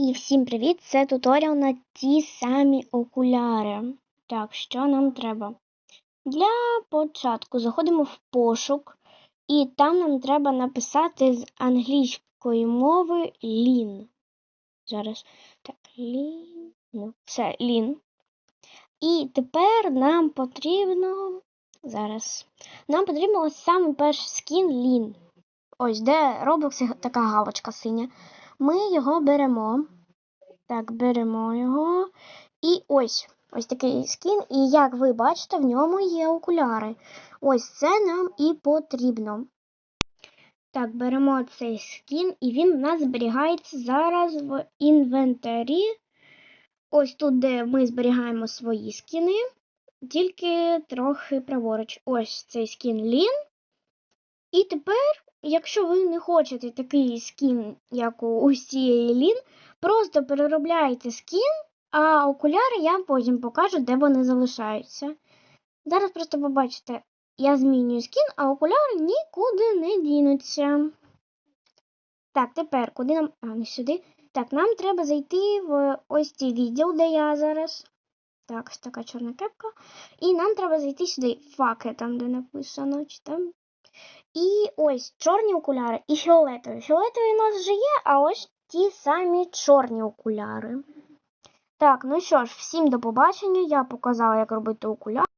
І всім привіт! Це туторіал на ті самі окуляри. Так, що нам треба? Для початку заходимо в пошук, і там нам треба написати з англійської мови лін. Зараз так, лін. Ну, все, лін. І тепер нам потрібно. Зараз. Нам потрібно ось саме перший скін лін. Ось де Roblox така галочка синя. Ми його беремо. Так, беремо його. І ось ось такий скін. І як ви бачите, в ньому є окуляри. Ось це нам і потрібно. Так, беремо цей скін, і він у нас зберігається зараз в інвентарі. Ось тут, де ми зберігаємо свої скіни, тільки трохи праворуч. Ось цей скін Лін. І тепер, якщо ви не хочете такий скін, як у усієї Лін, просто переробляєте скін, а окуляри я потім покажу, де вони залишаються. Зараз просто побачите, я змінюю скін, а окуляри нікуди не дінуться. Так, тепер куди нам. А, не сюди. Так, нам треба зайти в ось цей відділ, де я зараз. Так, така чорна кепка. І нам треба зайти сюди, факи, там, де написано. Чи там. І ось чорні окуляри і фіолетові. Фіолетові у нас вже є, а ось ті самі чорні окуляри. Так, ну що ж, всім до побачення. Я показала, як робити окуляри.